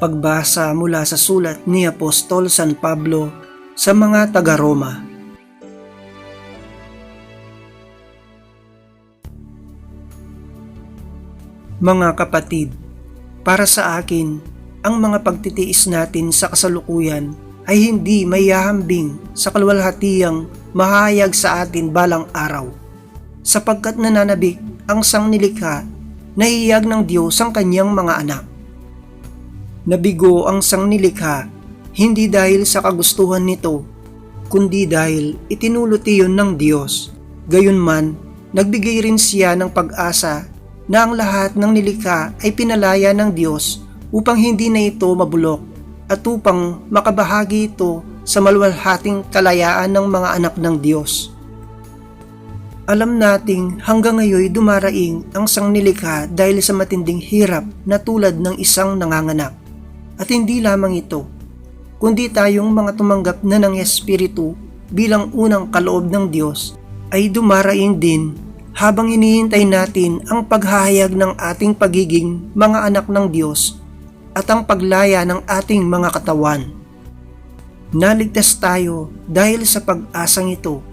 Pagbasa mula sa sulat ni Apostol San Pablo sa mga taga-Roma. Mga kapatid, para sa akin, ang mga pagtitiis natin sa kasalukuyan ay hindi mayahambing sa kalwalhatiang mahayag sa atin balang araw. Sapagkat nananabik ang sangnilikha na hiyag ng Diyos ang kanyang mga anak. Nabigo ang sangnilikha hindi dahil sa kagustuhan nito, kundi dahil itinulot iyon ng Diyos. Gayunman, nagbigay rin siya ng pag-asa na ang lahat ng nilikha ay pinalaya ng Diyos upang hindi na ito mabulok at upang makabahagi ito sa maluwalhating kalayaan ng mga anak ng Diyos. Alam nating hanggang ngayon dumaraing ang sangnilikha dahil sa matinding hirap na tulad ng isang nanganganak. At hindi lamang ito, kundi tayong mga tumanggap na ng Espiritu bilang unang kaloob ng Diyos ay dumaraing din habang inihintay natin ang paghahayag ng ating pagiging mga anak ng Diyos at ang paglaya ng ating mga katawan. Naligtas tayo dahil sa pag-asang ito,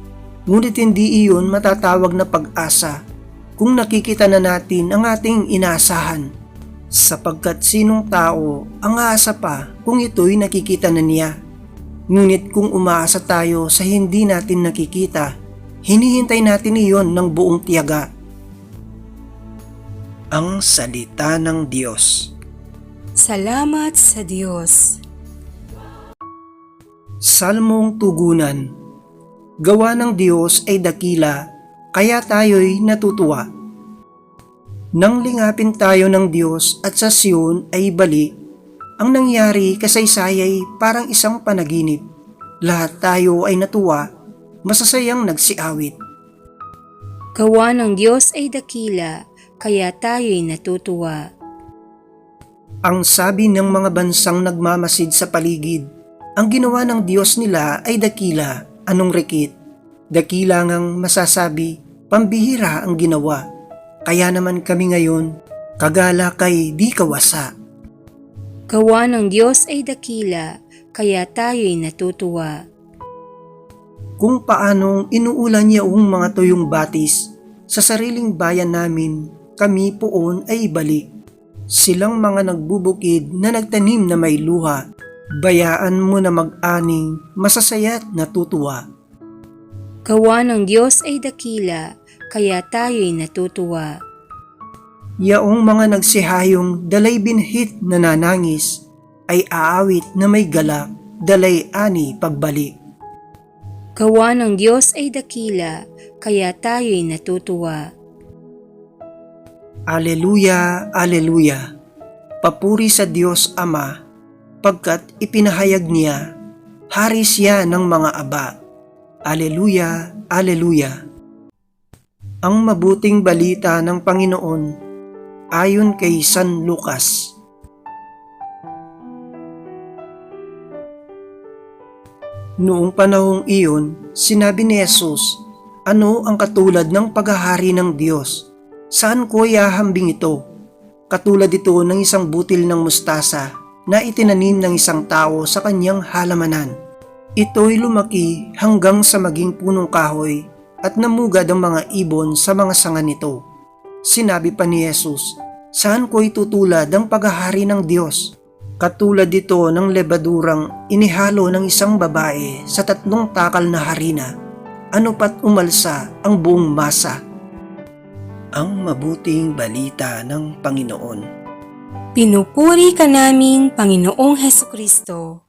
ngunit hindi iyon matatawag na pag-asa kung nakikita na natin ang ating inaasahan. Sapagkat sinong tao ang aasa pa kung ito'y nakikita na niya. Ngunit kung umaasa tayo sa hindi natin nakikita, hinihintay natin iyon ng buong tiyaga. Ang Salita ng Diyos Salamat sa Diyos. Salmong Tugunan Gawa ng Diyos ay dakila, kaya tayo'y natutuwa. Nang lingapin tayo ng Diyos at sa Siyon ay balik, ang nangyari kasaysay ay parang isang panaginip. Lahat tayo ay natuwa, masasayang nagsiawit. Gawa ng Diyos ay dakila, kaya tayo'y natutuwa. Ang sabi ng mga bansang nagmamasid sa paligid, ang ginawa ng Diyos nila ay dakila, anong rekit. Dakila ngang masasabi, pambihira ang ginawa. Kaya naman kami ngayon, kagala kay di kawasa. Gawa ng Diyos ay dakila, kaya tayo'y natutuwa. Kung paanong inuulan niya ang mga tuyong batis, sa sariling bayan namin, kami poon ay ibalik. Silang mga nagbubukid na nagtanim na may luha, bayaan mo na mag-aning, masasaya't natutuwa. Gawa ng Diyos ay dakila, kaya tayo'y natutuwa. Yaong mga nagsihayong dalay binhit na nanangis, ay aawit na may galak, dalay ani pagbalik. Gawa ng Diyos ay dakila, kaya tayo'y natutuwa. Aleluya, Aleluya. Papuri sa Diyos Ama, pagkat ipinahayag niya, hari siya ng mga aba. Aleluya, Aleluya. Ang mabuting balita ng Panginoon ayon kay San Lucas. Noong panahong iyon, sinabi ni Jesus, ano ang katulad ng paghahari ng Diyos? Saan ko ihahambing ito? Katulad ito ng isang butil ng mustasa na itinanim ng isang tao sa kanyang halamanan. Ito'y lumaki hanggang sa maging punong kahoy at namugad ang mga ibon sa mga sanga nito. Sinabi pa ni Jesus, saan ko itutulad ang paghahari ng Diyos? Katulad dito ng lebadurang inihalo ng isang babae sa tatlong takal na harina. Ano pat umalsa ang buong masa? Ang mabuting balita ng Panginoon. Pinupuri ka namin, Panginoong Heso Kristo.